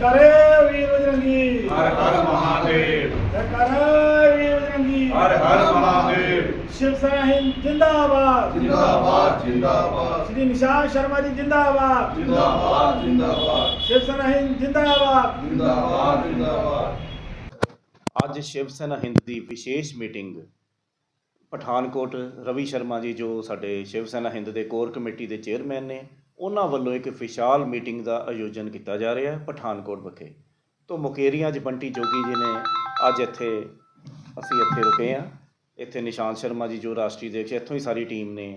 ਜੈਕਾਰੇ ਵੀਰ ਬਜਰੰਗੀ ਹਰ ਹਰ ਮਹਾਦੇਵ। ਜੈਕਾਰੇ ਵੀਰ ਬਜਰੰਗੀ ਹਰ ਹਰ ਮਹਾਦੇਵ। ਸ਼ਿਵ ਸੈਨਾ ਹਿੰਦ ਜਿੰਦਾਬਾਦ। ਜਿੰਦਾਬਾਦ ਜਿੰਦਾਬਾਦ। ਸ਼੍ਰੀ ਨਿਸ਼ਾਨ ਸ਼ਰਮਾ ਜੀ ਜਿੰਦਾਬਾਦ। ਜਿੰਦਾਬਾਦ ਜਿੰਦਾਬਾਦ। ਸ਼ਿਵ ਸੈਨਾ ਹਿੰਦ ਜਿੰਦਾਬਾਦ। ਜਿੰਦਾਬਾਦ ਜਿੰਦਾਬਾਦ। ਅੱਜ ਸ਼ਿਵ ਸੈਨਾ ਹਿੰਦ ਦੀ ਵਿਸ਼ੇਸ਼ ਮੀਟਿੰਗ ਪਠਾਨਕੋਟ ਰਵੀ ਸ਼ਰਮਾ ਜੀ ਜੋ ਸਾਡੇ ਸ਼ਿਵ ਸੈਨਾ ਹਿੰਦ ਦੇ ਕੋਰ ਕਮੇਟੀ ਦੇ ਚੇਅਰਮੈਨ ਨੇ ਉਹਨਾਂ ਵੱਲੋਂ ਇੱਕ ਵਿਸ਼ਾਲ ਮੀਟਿੰਗ ਦਾ ਆਯੋਜਨ ਕੀਤਾ ਜਾ ਰਿਹਾ ਹੈ ਪਠਾਨਕੋਟ ਵਿਖੇ। ਤੋਂ ਮੁਕੇਰੀਆਂ 'ਚ ਬੰਟੀ ਜੋਗੀ ਜੀ ਨੇ ਅੱਜ ਇੱਥੇ ਅਸੀਂ ਇੱਥੇ ਰੁਕੇ ਹਾਂ। ਇੱਥੇ ਨਿਸ਼ਾਂਤ ਸ਼ਰਮਾ ਜੀ ਜੋ ਰਾਸ਼ਟਰੀ ਅਧਿਕਸ਼, ਇੱਥੋਂ ਹੀ ਸਾਰੀ ਟੀਮ ਨੇ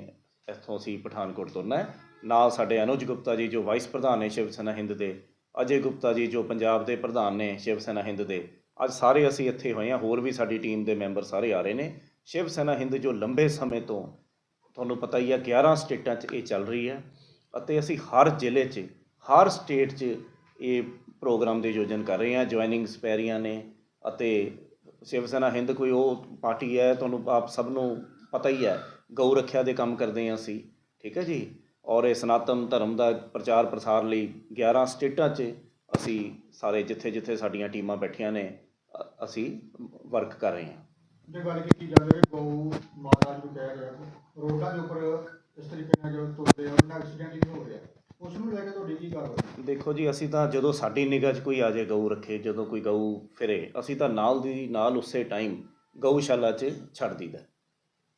ਇੱਥੋਂ ਅਸੀਂ ਪਠਾਨਕੋਟ ਤੁਰਨਾ ਹੈ। ਨਾਲ ਸਾਡੇ ਅਨੁਜ ਗੁਪਤਾ ਜੀ ਜੋ ਵਾਈਸ ਪ੍ਰਧਾਨ ਨੇ ਸ਼ਿਵ ਸੈਨਾ ਹਿੰਦ ਦੇ, ਅਜੇ ਗੁਪਤਾ ਜੀ ਜੋ ਪੰਜਾਬ ਦੇ ਪ੍ਰਧਾਨ ਨੇ ਸ਼ਿਵ ਸੈਨਾ ਹਿੰਦ ਦੇ, ਅੱਜ ਸਾਰੇ ਅਸੀਂ ਇੱਥੇ ਹੋਏ ਹਾਂ। ਹੋਰ ਵੀ ਸਾਡੀ ਟੀਮ ਦੇ ਮੈਂਬਰ ਸਾਰੇ ਆ ਰਹੇ ਨੇ। ਸ਼ਿਵ ਸੈਨਾ ਹਿੰਦ ਜੋ ਲੰਬੇ ਸਮੇਂ ਤੋਂ, ਤੁਹਾਨੂੰ ਪਤਾ ਹੀ ਹੈ 11 ਸਟੇਟਾਂ 'ਚ ਇਹ ਚੱਲ ਰਹੀ ਹੈ। ਅਤੇ ਅਸੀਂ ਹਰ ਜ਼ਿਲ੍ਹੇ 'ਚ, ਹਰ ਸਟੇਟ 'ਚ ਇਹ ਪ੍ਰੋਗਰਾਮ ਦੇ ਆਯੋਜਨ ਕਰ ਰਹੇ ਹਾਂ। ਜੁਆਇਨਿੰਗਸ ਪੈ ਰਹੀਆਂ ਨੇ ਅਤੇ ਸ਼ਿਵ ਸੈਨਾ ਹਿੰਦ ਕੋਈ ਉਹ ਪਾਰਟੀ ਹੈ, ਤੁਹਾਨੂੰ ਆਪ ਸਭ ਨੂੰ ਪਤਾ ਹੀ ਹੈ, ਗਊ ਰੱਖਿਆ ਦੇ ਕੰਮ ਕਰਦੇ ਹਾਂ ਅਸੀਂ, ਠੀਕ ਹੈ ਜੀ? ਔਰ ਇਹ ਸਨਾਤਨ ਧਰਮ ਦਾ ਪ੍ਰਚਾਰ ਪ੍ਰਸਾਰ ਲਈ 11 ਸਟੇਟਾਂ 'ਚ ਅਸੀਂ ਸਾਰੇ ਜਿੱਥੇ ਜਿੱਥੇ ਸਾਡੀਆਂ ਟੀਮਾਂ ਬੈਠੀਆਂ ਨੇ ਅਸੀਂ ਵਰਕ ਕਰ ਰਹੇ ਹਾਂ। ਜੇ ਗੱਲ ਕੀਤੀ ਜਾਵੇ ਗਊ ਮਾਤਾ ਨੂੰ ਕਹਿ ਰਿਹਾ ਰੋਡਾਂ ਦੇ ਉੱਪਰ ਇਸ ਤਰੀਕੇ ਨਾਲ ਜੋ ਤੁਰਦੇ ਆ ਉਹਨਾਂ ਐਕਸੀਡੈਂਟ ਹੀ ਹੋ ਰਿਹਾ। ਉਸ ਨੂੰ ਲੈ ਕੇ ਤੁਹਾਡੀ ਕੀ ਕਾਰਵਾਈ? ਦੇਖੋ ਜੀ, ਅਸੀਂ ਤਾਂ ਜਦੋਂ ਸਾਡੀ ਨਿਗਾਹ 'ਚ ਕੋਈ ਆ ਜਾਏ, ਗਊ ਰੱਖੇ, ਜਦੋਂ ਕੋਈ ਗਊ ਫਿਰੇ, ਅਸੀਂ ਤਾਂ ਨਾਲ ਦੀ, ਨਾਲ ਉਸੇ ਟਾਈਮ ਗਊਸ਼ਾਲਾ 'ਚ ਛੱਡ ਦਈਦਾ।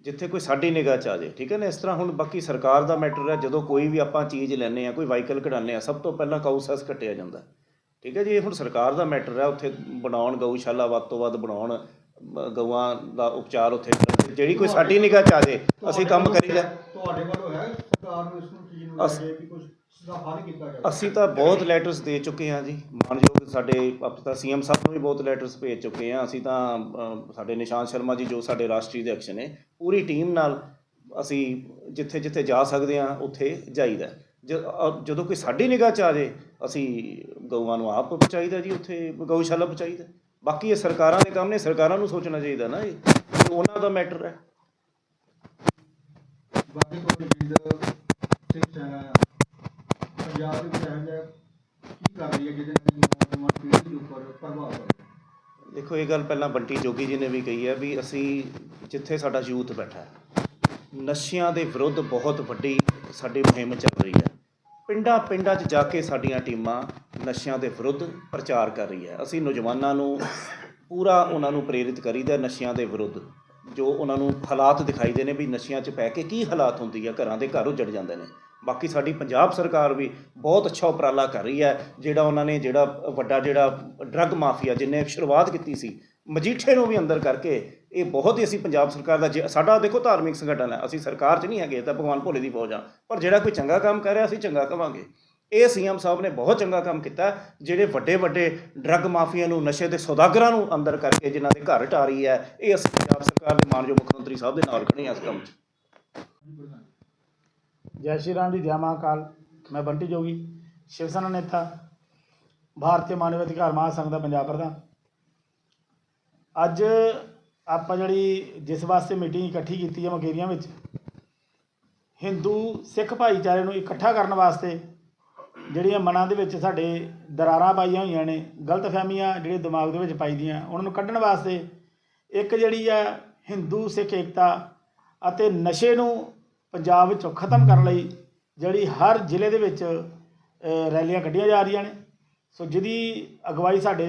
ਜਿੱਥੇ ਕੋਈ ਸਾਡੀ ਨਿਗਾਹ 'ਚ ਆ ਜਾਏ, ਠੀਕ ਹੈ ਨਾ? ਇਸ ਤਰ੍ਹਾਂ ਹੁਣ ਬਾਕੀ ਸਰਕਾਰ ਦਾ ਮੈਟਰ ਹੈ, ਜਦੋਂ ਕੋਈ ਵੀ ਆਪਾਂ ਚੀਜ਼ ਲੈਂਦੇ ਆ ਕੋਈ ਵਾਹੀਕਲ ਕਢਾਉਂਦੇ ਆ ਸਭ ਤੋਂ ਪਹਿਲਾਂ ਕਾਊਸੈਸ ਕੱਟਿਆ ਜਾਂਦਾ। ਠੀਕ ਹੈ ਜੀ, ਇਹ ਹੁਣ ਸਰਕਾਰ ਦਾ ਮੈਟਰ ਹੈ, ਉੱਥੇ ਬਣਾਉਣ, ਗਊਸ਼ਾਲਾ ਵੱਧ ਤੋਂ ਵੱਧ ਬਣਾਉਣ ਗਊਆਂ ਦਾ ਉਪਚਾਰ ਉੱਥੇ। ਜਿਹੜੀ ਕੋਈ ਸਾਡੀ ਨਿਗਾਹ 'ਚ ਆ ਜਾਏ ਅਸੀਂ ਕੰਮ ਕਰੀਦਾ ਤੁਹਾਡੇ ਵੱਲੋਂ ਹੈ ਸਰਕਾਰ ਨੂੰ ਇਸ ਨੂੰ ਚੀਜ਼ ਨੂੰ ਲੈ ਅਸ- ਕੇ ਵੀ ਕੁਝ ਹੱਲ ਕੀਤਾ ਜਾਵੇ ਅਸੀਂ ਤਾਂ ਬਹੁਤ ਲੈਟਰਸ ਦੇ ਚੁੱਕੇ ਹਾਂ ਜੀ। ਮਾਨਯੋਗ ਸਾਡੇ ਆਪ ਤਾਂ ਸੀਐਮ ਸਾਹਿਬ ਨੂੰ ਵੀ ਬਹੁਤ ਲੈਟਰਸ ਭੇਜ ਚੁੱਕੇ ਹਾਂ। ਅਸੀਂ ਤਾਂ ਅ, ਸਾਡੇ ਨਿਸ਼ਾਂਤ ਸ਼ਰਮਾ ਜੀ ਜੋ ਸਾਡੇ ਰਾਸ਼ਟਰੀ ਅਧਿਕਸ਼ ਨੇ ਪੂਰੀ ਟੀਮ ਨਾਲ ਅਸੀਂ ਜਿੱਥੇ ਜਿੱਥੇ ਜਾ ਸਕਦੇ ਹਾਂ ਉੱਥੇ ਜਾਈਦਾ। ਜ- ਅ, ਜਦੋਂ ਕੋਈ ਸਾਡੀ ਨਿਗਾਹ ਚ ਆ ਜੇ ਅਸੀਂ ਗਊਆਂ ਨੂੰ ਆਪ ਪਹੁੰਚਾਈਦਾ ਜੀ ਉੱਥੇ ਗਊਸ਼ਾਲਾ ਪਹੁੰਚਾਈਦਾ। ਬਾਕੀ ਇਹ ਸਰਕਾਰਾਂ ਦੇ ਕੰਮ ਨੇ ਸਰਕਾਰਾਂ ਨੂੰ ਸੋਚਣਾ ਚਾਹੀਦਾ ਨਾ ਇਹ ਉਹਨਾਂ ਦਾ ਮੈਟਰ ਹੈ। ਬਾਕੀ ਤੁਹਾਡੀ ਜਿੰਦ ਸਿੱਖ ਸੈਨਾ ਪੰਜਾਬ ਦੇ ਵਿੱਚ ਇਹੋ ਜਿਹਾ ਕੀ ਕਰ ਰਹੀ ਹੈ ਜਿਹਦੇ ਨਾਲ ਨੌਜਵਾਨ ਪੀੜ੍ਹੀ ਦੇ ਉੱਪਰ ਪ੍ਰਭਾਵ ਪਵੇ ਦੇਖੋ ਇਹ ਗੱਲ ਪਹਿਲਾਂ ਬੰਟੀ ਜੋਗੀ ਜੀ ਨੇ ਵੀ ਕਹੀ ਹੈ ਵੀ ਅਸੀਂ ਜਿੱਥੇ ਸਾਡਾ ਯੂਥ ਬੈਠਾ ਹੈ ਨਸ਼ਿਆਂ ਦੇ ਵਿਰੁੱਧ ਬਹੁਤ ਵੱਡੀ ਸਾਡੀ ਮੁਹਿੰਮ ਚੱਲ ਰਹੀ ਹੈ। ਪਿੰਡਾਂ ਪਿੰਡਾਂ 'ਚ ਜਾ ਕੇ ਸਾਡੀਆਂ ਟੀਮਾਂ ਨਸ਼ਿਆਂ ਦੇ ਵਿਰੁੱਧ ਪ੍ਰਚਾਰ ਕਰ ਰਹੀ ਹੈ। ਅਸੀਂ ਨੌਜਵਾਨਾਂ ਨੂੰ ਪੂਰਾ ਉਹਨਾਂ ਨੂੰ ਪ੍ਰੇਰਿਤ ਕਰੀਦਾ ਨਸ਼ਿਆਂ ਦੇ ਵਿਰੁੱਧ। ਜੋ ਉਹਨਾਂ ਨੂੰ ਹਾਲਾਤ ਦਿਖਾਈਦੇ ਨੇ ਵੀ ਨਸ਼ਿਆਂ 'ਚ ਪੈ ਕੇ ਕੀ ਹਾਲਾਤ ਹੁੰਦੀ ਆ ਘਰਾਂ ਦੇ ਘਰ ਉੱਜੜ ਜਾਂਦੇ ਨੇ। ਬਾਕੀ ਸਾਡੀ ਪੰਜਾਬ ਸਰਕਾਰ ਵੀ ਬਹੁਤ ਅੱਛਾ ਉਪਰਾਲਾ ਕਰ ਰਹੀ ਹੈ, ਜਿਹੜਾ ਉਹਨਾਂ ਨੇ ਜਿਹੜਾ ਵੱਡਾ ਜਿਹੜਾ ਡਰੱਗ ਮਾਫੀਆ ਜਿਹਨੇ ਸ਼ੁਰੂਆਤ ਕੀਤੀ ਸੀ, ਮਜੀਠੇ ਨੂੰ ਵੀ ਅੰਦਰ ਕਰਕੇ ਇਹ ਬਹੁਤ ਹੀ ਅਸੀਂ ਪੰਜਾਬ ਸਰਕਾਰ ਦਾ ਜੇ- ਸਾਡਾ ਦੇਖੋ ਧਾਰਮਿਕ ਸੰਗਠਨ ਹੈ, ਅਸੀਂ ਸਰਕਾਰ 'ਚ ਨਹੀਂ ਹੈਗੇ ਤਾਂ ਭਗਵਾਨ ਭੋਲੇ ਦੀ ਫੌਜ ਆ। ਪਰ ਜਿਹੜਾ ਕੋਈ ਚੰਗਾ ਕੰਮ ਕਰ ਰਿਹਾ, ਅਸੀਂ ਚੰਗਾ ਕਵਾਂਗੇ। ਇਹ ਸੀਐਮ ਸਾਹਿਬ ਨੇ ਬਹੁਤ ਚੰਗਾ ਕੰਮ ਕੀਤਾ, ਜਿਹੜੇ ਵੱਡੇ ਵੱਡੇ ਡਰੱਗ ਮਾਫੀਆ ਨੂੰ, ਨਸ਼ੇ ਦੇ ਸੌਦਾਗਰਾਂ ਨੂੰ ਅੰਦਰ ਕਰਕੇ ਜਿਨ੍ਹਾਂ ਦੇ ਘਰ ਟਾ ਹੈ, ਇਹ ਅਸੀਂ ਪੰਜਾਬ ਸਰਕਾਰ ਦੇ ਮਾਨਯੋਗ ਮੁੱਖ ਮੰਤਰੀ ਸਾਹਿਬ ਦੇ ਨਾਲ ਖੜੇ ਹਾਂ ਇਸ ਕੰਮ 'ਚ। ਜੈ ਸ਼੍ਰੀ ਰਾਮ ਜੀ, ਜੈ ਮਹਾਕਾਲ ਮੈਂ ਬੰਟੀ ਜੋਗੀ, ਸ਼ਿਵ ਸੈਨਾ ਨੇਤਾ, ਭਾਰਤੀ ਮਾਨਵ ਅਧਿਕਾਰ ਮਹਾਸੰਘ ਦਾ ਪੰਜਾਬ ਪ੍ਰਧਾਨ। ਅੱਜ ਆਪਾਂ ਜਿਹੜੀ ਜਿਸ ਵਾਸਤੇ ਮੀਟਿੰਗ ਇਕੱਠੀ ਕੀਤੀ ਹੈ ਮਕੇਰੀਆਂ ਵਿੱਚ, ਹਿੰਦੂ ਸਿੱਖ ਭਾਈਚਾਰੇ ਨੂੰ ਇਕੱਠਾ ਕਰਨ ਵਾਸਤੇ ਜਿਹੜੀਆਂ ਮਨਾਂ ਦੇ ਵਿੱਚ ਸਾਡੇ ਦਰਾਰਾਂ ਪਾਈਆਂ ਹੋਈਆਂ ਨੇ ਗਲਤਫਹਿਮੀਆਂ ਜਿਹੜੇ ਦਿਮਾਗ ਦੇ ਵਿੱਚ ਪਾਈਦੀਆਂ ਉਹਨਾਂ ਨੂੰ ਕੱਢਣ ਵਾਸਤੇ ਇੱਕ ਜਿਹੜੀ ਆ ਹਿੰਦੂ ਸਿੱਖ ਏਕਤਾ ਅਤੇ ਨਸ਼ੇ ਨੂੰ ਪੰਜਾਬ ਵਿੱਚੋਂ ਖਤਮ ਕਰਨ ਲਈ ਜਿਹੜੀ ਹਰ ਜ਼ਿਲ੍ਹੇ ਦੇ ਵਿੱਚ ਰੈਲੀਆਂ ਕੱਢੀਆਂ ਜਾ ਰਹੀਆਂ ਨੇ। ਸੋ ਜਿਹਦੀ ਅਗਵਾਈ ਸਾਡੇ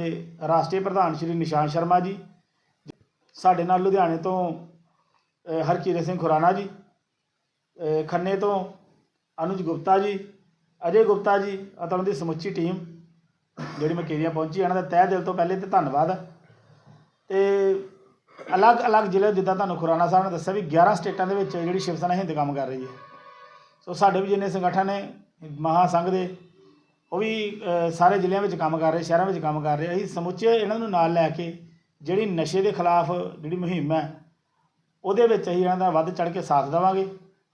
ਰਾਸ਼ਟਰੀ ਪ੍ਰਧਾਨ ਸ਼੍ਰੀ ਨਿਸ਼ਾਨ ਸ਼ਰਮਾ ਜੀ ਸਾਡੇ ਨਾਲ ਲੁਧਿਆਣੇ ਤੋਂ ਅ, ਹਰਕੀਰਤ ਸਿੰਘ ਖੁਰਾਨਾ ਜੀ ਖੰਨੇ ਤੋਂ ਅਨੁਜ ਗੁਪਤਾ ਜੀ ਅਜੇ ਗੁਪਤਾ ਜੀ ਅਤੇ ਉਹਨਾਂ ਦੀ ਸਮੁੱਚੀ ਟੀਮ ਜਿਹੜੀ ਮਕੇਰੀਆਂ ਪਹੁੰਚੀ ਇਹਨਾਂ ਦਾ ਤਹਿ ਦਿਲ ਤੋਂ ਪਹਿਲੇ ਤੇ ਧੰਨਵਾਦ। ਹੈ। ਤੇ ਅਲੱਗ-ਅਲੱਗ ਜ਼ਿਲ੍ਹੇ, ਜਿੱਦਾਂ ਤੁਹਾਨੂੰ ਖੁਰਾਨਾ ਸਾਹਿਬ ਨੇ ਦੱਸਿਆ ਵੀ 11 ਸਟੇਟਾਂ ਦੇ ਵਿੱਚ ਜਿਹੜੀ ਸ਼ਿਵ ਸੈਨਾ ਹਿੰਦ ਕੰਮ ਕਰ ਰਹੀ ਹੈ। ਸੋ ਸਾਡੇ ਵੀ ਜਿੰਨੇ ਸੰਗਠਨ ਨੇ, ਮਹਾਸੰਘ ਦੇ, ਉਹ ਵੀ ਸਾਰੇ ਜ਼ਿਲ੍ਹਿਆਂ ਵਿੱਚ ਕੰਮ ਕਰ ਰਹੇ, ਸ਼ਹਿਰਾਂ ਵਿੱਚ ਕੰਮ ਕਰ ਰਹੇ। ਅਸੀਂ ਸਮੁੱਚੇ ਇਹਨਾਂ ਨੂੰ ਨਾਲ ਲੈ ਕੇ ਜਿਹੜੀ ਨਸ਼ੇ ਦੇ ਖਿਲਾਫ ਜਿਹੜੀ ਮੁਹਿੰਮ ਹੈ, ਉਹਦੇ ਵਿੱਚ ਅਸੀਂ ਇਹਨਾਂ ਦਾ ਵੱਧ ਚੜ ਕੇ ਸਾਥ ਦੇਵਾਂਗੇ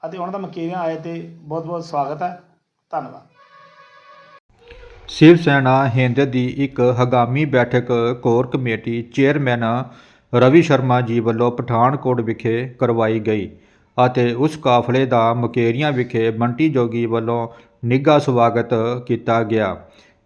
ਅਤੇ ਉਹਨਾਂ ਦਾ ਮਕੇਰੀਆਂ ਆਏ ਤੇ ਬਹੁਤ ਬਹੁਤ ਸਵਾਗਤ ਹੈ। ਧੰਨਵਾਦ। ਸ਼ਿਵ ਸੈਨਾ ਹਿੰਦ ਦੀ ਇੱਕ ਹਗਾਮੀ ਬੈਠਕ core committee chairman Ravi Sharma ji ਵੱਲੋਂ ਪਠਾਨਕੋਟ ਵਿਖੇ ਕਰਵਾਈ ਗਈ ਅਤੇ ਉਸ ਕਾਫਲੇ ਦਾ ਮਕੇਰੀਆਂ ਵਿਖੇ ਬੰਟੀ ਜੋਗੀ ਵੱਲੋਂ ਨਿੱਘਾ ਸਵਾਗਤ ਕੀਤਾ ਗਿਆ।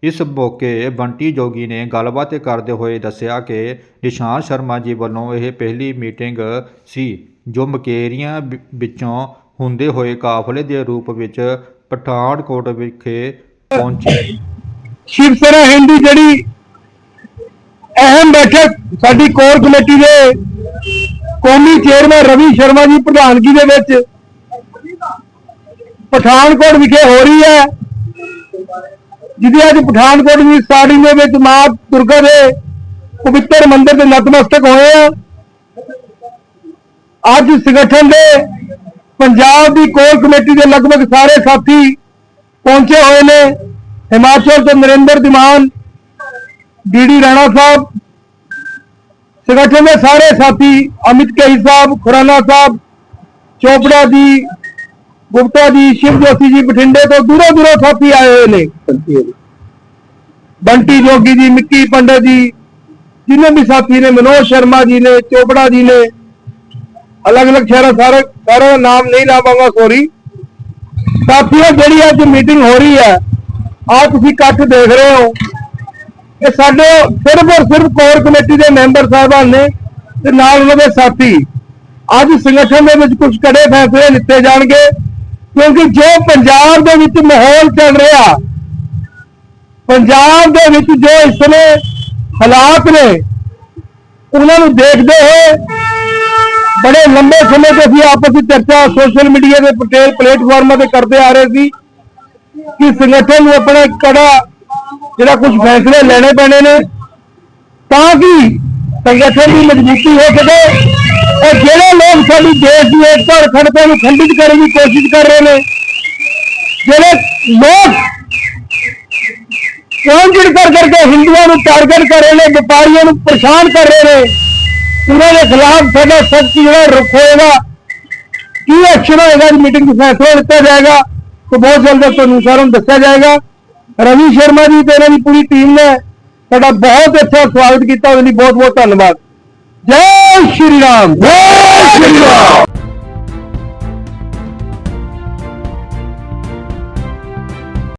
ਇਸ ਮੌਕੇ ਬੰਟੀ ਜੋਗੀ ਨੇ ਗੱਲਬਾਤ ਕਰਦੇ ਹੋਏ ਦੱਸਿਆ ਕਿ ਨਿਸ਼ਾਨ ਸ਼ਰਮਾ ਜੀ ਵੱਲੋਂ ਇਹ ਪਹਿਲੀ ਮੀਟਿੰਗ ਸੀ ਜੋ ਮਕੇਰੀਆਂ ਵਿੱਚੋਂ ਹੁੰਦੇ ਹੋਏ ਕਾਫਲੇ ਦੇ ਰੂਪ ਵਿੱਚ ਪਠਾਨਕੋਟ ਵਿਖੇ ਪਹੁੰਚੇ। ਸ਼ਿਵ ਸੈਨਾ ਹਿੰਦ ਦੀ ਜਿਹੜੀ ਅਹਿਮ ਬੈਠਕ ਸਾਡੀ ਕੋਰ ਕਮੇਟੀ ਦੇ ਕੌਮੀ ਚੇਅਰਮੈਨ ਰਵੀ ਸ਼ਰਮਾ ਜੀ ਪ੍ਰਧਾਨਗੀ ਦੇ ਵਿੱਚ ਪਠਾਨਕੋਟ ਵਿਖੇ ਹੋ ਰਹੀ ਹੈ, ਜਿਹਦੀ ਅੱਜ ਪਠਾਨਕੋਟ ਦੀ ਸਟਾਰਟਿੰਗ ਦੇ ਵਿੱਚ ਮਾਂ ਦੁਰਗਾ ਦੇ ਪਵਿੱਤਰ ਮੰਦਿਰ ਦੇ ਨਤਮਸਤਕ ਹੋਏ ਆ। ਅੱਜ ਸੰਗਠਨ ਦੇ ਪੰਜਾਬ ਦੀ ਕੋਰ ਕਮੇਟੀ ਦੇ ਲਗਭਗ ਸਾਰੇ ਸਾਥੀ ਪਹੁੰਚੇ ਹੋਏ ਨੇ। ਹਿਮਾਚਲ ਤੋਂ ਨਰਿੰਦਰ ਦਿਮਾਨ ਡੀਡੀ ਰਾਣਾ ਸਾਹਿਬ, ਸੰਗਠਨ ਦੇ ਸਾਰੇ ਸਾਥੀ ਅਮਿਤ ਕਹੀ ਸਾਹਿਬ, ਖੁਰਾਨਾ ਸਾਹਿਬ, ਚੋਪੜਾ ਜੀ, ਗੁਪਤਾ ਜੀ, ਸ਼ਿਵ ਜੋਤੀ ਜੀ ਬਠਿੰਡੇ ਤੋਂ ਦੂਰੋਂ ਦੂਰੋਂ ਸਾਥੀ ਆਏ ਹੋਏ ਨੇ। ਬੰਟੀ ਜੋਗੀ ਜੀ, ਮਿੱਕੀ ਪੰਡਤ ਜੀ, ਜਿੰਨੇ ਵੀ ਸਾਥੀ ਨੇ, ਮਨੋਜ ਸ਼ਰਮਾ ਜੀ ਨੇ, ਚੋਪੜਾ ਜੀ ਨੇ ਅਲੱਗ-ਅਲੱਗ ਸ਼ਹਿਰਾਂ ਸਾਰੇ ਸਾਰਾ ਨਾਮ ਨਹੀਂ ਲਾਵਾਂਗਾ ਸੋਰੀ ਸਾਥੀਓ, ਜਿਹੜੀ ਅੱਜ ਮੀਟਿੰਗ ਹੋ ਰਹੀ ਹੈ ਆ ਤੁਸੀਂ ਇਕੱਠ ਦੇਖ ਰਹੇ ਹੋ। ਇਹ ਸਾਡੇ ਸਿਰਫ ਔਰ ਸਿਰਫ ਕੋਰ ਕਮੇਟੀ ਦੇ ਮੈਂਬਰ ਸਾਹਿਬਾਨ ਨੇ ਤੇ ਨਾਲ ਉਹਨਾਂ ਦੇ ਸਾਥੀ। ਅੱਜ ਸੰਗਠਨ ਦੇ ਵਿੱਚ ਕੁਝ ਕੜੇ ਫੈਸਲੇ ਲਿੱਤੇ ਜਾਣਗੇ, ਕਿਉਂਕਿ ਜੋ ਪੰਜਾਬ ਦੇ ਵਿੱਚ ਮਾਹੌਲ ਚੱਲ ਰਿਹਾ, ਪੰਜਾਬ ਦੇ ਵਿੱਚ ਜੋ ਇਸ ਸਮੇਂ ਹਾਲਾਤ ਨੇ, ਉਹਨਾਂ ਨੂੰ ਦੇਖਦੇ ਹੋਏ ਬੜੇ ਲੰਬੇ ਸਮੇਂ ਤੋਂ ਅਸੀਂ ਆਪਸ ਵਿੱਚ ਚਰਚਾ ਸੋਸ਼ਲ ਮੀਡੀਆ ਦੇ ਪਟੇਲ ਪਲੇਟਫਾਰਮਾਂ ਤੇ ਕਰਦੇ ਆ ਰਹੇ ਸੀ ਕਿ ਸੰਗਠਨ ਨੂੰ ਆਪਣਾ ਕੜਾ ਜਿਹੜਾ ਕੁਝ ਫੈਸਲੇ ਲੈਣੇ ਪੈਣੇ ਨੇ, ਤਾਂ ਕਿ ਸੰਗਠਨ ਦੀ ਮਜ਼ਬੂਤੀ ਹੋ ਸਕੇ। ਔਰ ਜਿਹੜੇ ਲੋਕ ਸਾਡੀ ਦੇਸ਼ ਦੀ ਏਕਤਾ ਔਰ ਅਖੰਡਤਾ ਨੂੰ ਖੰਡਿਤ ਕਰਨ ਦੀ ਕੋਸ਼ਿਸ਼ ਕਰ ਰਹੇ ਨੇ, ਜਿਹੜੇ ਲੋਕ ਕਾਂਗੜ ਕਰ ਕਰਕੇ ਹਿੰਦੂਆਂ ਨੂੰ ਟਾਰਗੇਟ ਕਰ ਰਹੇ ਨੇ, ਵਪਾਰੀਆਂ ਨੂੰ ਪਰੇਸ਼ਾਨ ਕਰ ਰਹੇ ਨੇ ਉਹਨਾਂ ਦੇ ਖਿਲਾਫ ਸਾਡਾ ਸਖਤ ਜਿਹੜਾ ਰੁਖ ਹੋਏਗਾ, ਕੀ ਐਕਸ਼ਨ ਹੋਏਗਾ ਇਸ ਮੀਟਿੰਗ 'ਚ? ਫੈਸਲਾ ਲਿੱਤਾ ਜਾਏਗਾ ਤੇ ਬਹੁਤ ਜਲਦ ਤੁਹਾਨੂੰ ਸਾਰਿਆਂ ਨੂੰ ਦੱਸਿਆ ਜਾਏਗਾ। ਰਵੀ ਸ਼ਰਮਾ ਜੀ ਤੇ ਇਹਨਾਂ ਦੀ ਪੂਰੀ ਟੀਮ ਨੇ ਸਾਡਾ ਬਹੁਤ ਅੱਛਾ ਸਵਾਗਤ ਕੀਤਾ। ਉਹਦੇ ਲਈ ਬਹੁਤ ਬਹੁਤ ਧੰਨਵਾਦ। ਜੈ ਸ਼੍ਰੀ ਰਾਮ, ਜੈ ਸ਼੍ਰੀ ਰਾਮ।